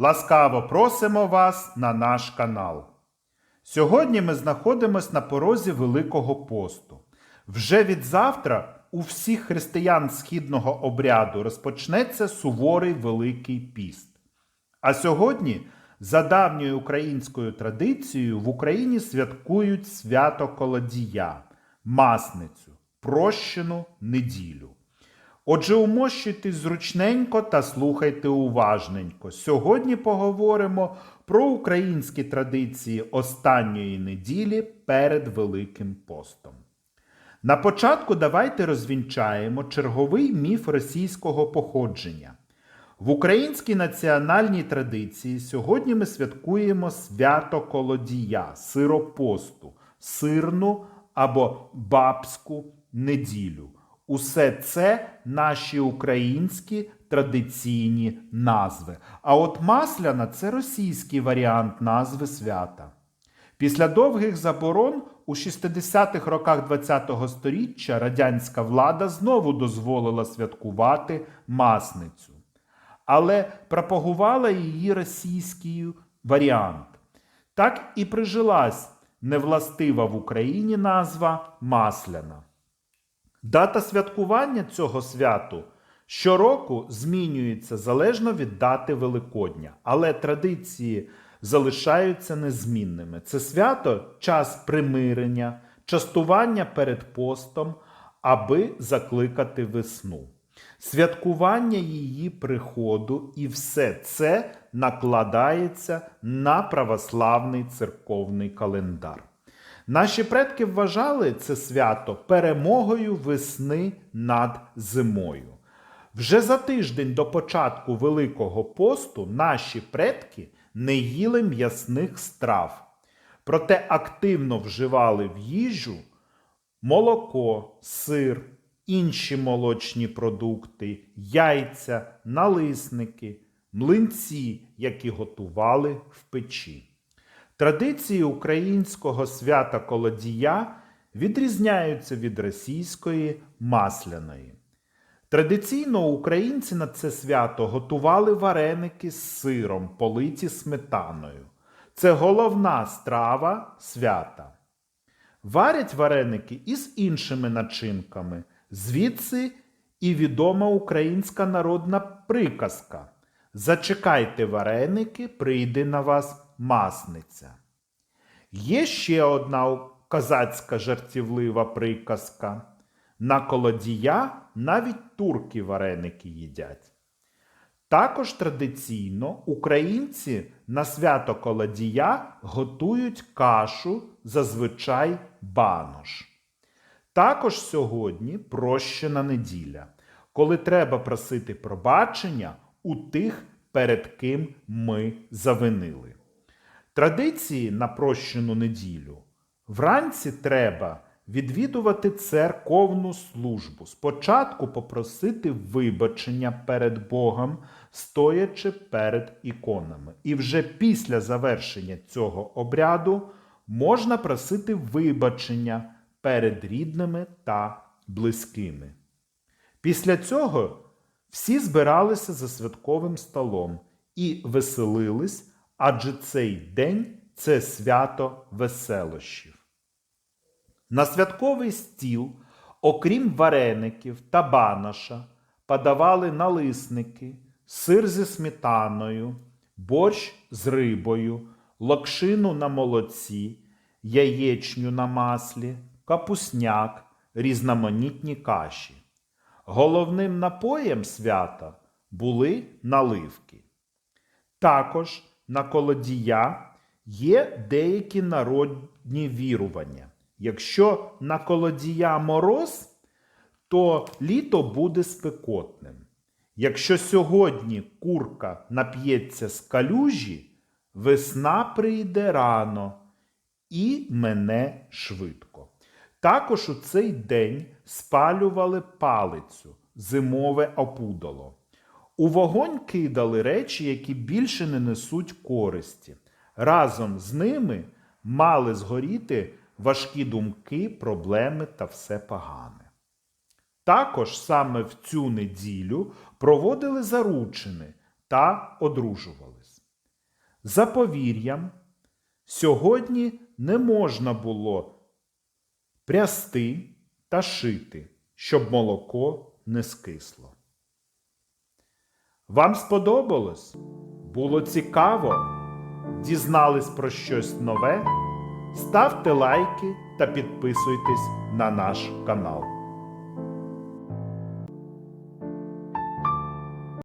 Ласкаво просимо вас на наш канал. Сьогодні ми знаходимося на порозі Великого посту. Вже від завтра у всіх християн східного обряду розпочнеться суворий Великий піст. А сьогодні, за давньою українською традицією, в Україні святкують свято Колодія, Масницю, прощену неділю. Отже, умощуйтесь зручненько та слухайте уважненько. Сьогодні поговоримо про українські традиції останньої неділі перед Великим постом. На початку давайте розвінчаємо черговий міф російського походження. В українській національній традиції сьогодні ми святкуємо свято Колодія, сиропосту, сирну або бабську неділю. Усе це наші українські традиційні назви. А от масляна це російський варіант назви свята. Після довгих заборон у 60-х роках ХХ століття радянська влада знову дозволила святкувати масницю, але пропагувала її російський варіант. Так і прижилась невластива в Україні назва масляна. Дата святкування цього святу щороку змінюється залежно від дати Великодня, але традиції залишаються незмінними. Це свято час примирення, частування перед постом, аби закликати весну. Святкування її приходу і все це накладається на православний церковний календар. Наші предки вважали це свято перемогою весни над зимою. Вже за тиждень до початку Великого посту наші предки не їли м'ясних страв, проте активно вживали в їжу молоко, сир, інші молочні продукти, яйця, налисники, млинці, які готували в печі. Традиції українського свята Колодія відрізняються від російської масляної. Традиційно українці на це свято готували вареники з сиром, политі сметаною. Це головна страва свята. Варять вареники із іншими начинками, звідси і відома українська народна приказка. Зачекайте вареники, прийде на вас масниця. Є ще одна козацька жартівлива приказка. На колодія навіть турки вареники їдять. Також традиційно українці на свято колодія готують кашу зазвичай банош. Також сьогодні прощена неділя, коли треба просити пробачення у тих, перед ким ми завинили. Традиції на прощену неділю вранці треба відвідувати церковну службу. Спочатку попросити вибачення перед Богом, стоячи перед іконами. І вже після завершення цього обряду можна просити вибачення перед рідними та близькими. Після цього всі збиралися за святковим столом і веселились адже цей день це свято веселощів. На святковий стіл, окрім вареників та банаша, подавали налисники, сир зі сметаною, борщ з рибою, локшину на молоці, яєчню на маслі, капусняк, різноманітні каші. Головним напоєм свята були наливки. Також на колодія є деякі народні вірування. Якщо на колодія мороз, то літо буде спекотним. Якщо сьогодні курка нап'ється з калюжі, весна прийде рано і мене швидко. Також у цей день спалювали палицю, зимове опудало. У вогонь кидали речі, які більше не несуть користі. Разом з ними мали згоріти важкі думки, проблеми та все погане. Також саме в цю неділю проводили заручини та одружувались. За повір'ям, сьогодні не можна було прясти та шити, щоб молоко не скисло. Вам сподобалось? Було цікаво? Дізнались про щось нове? Ставте лайки та підписуйтесь на наш канал.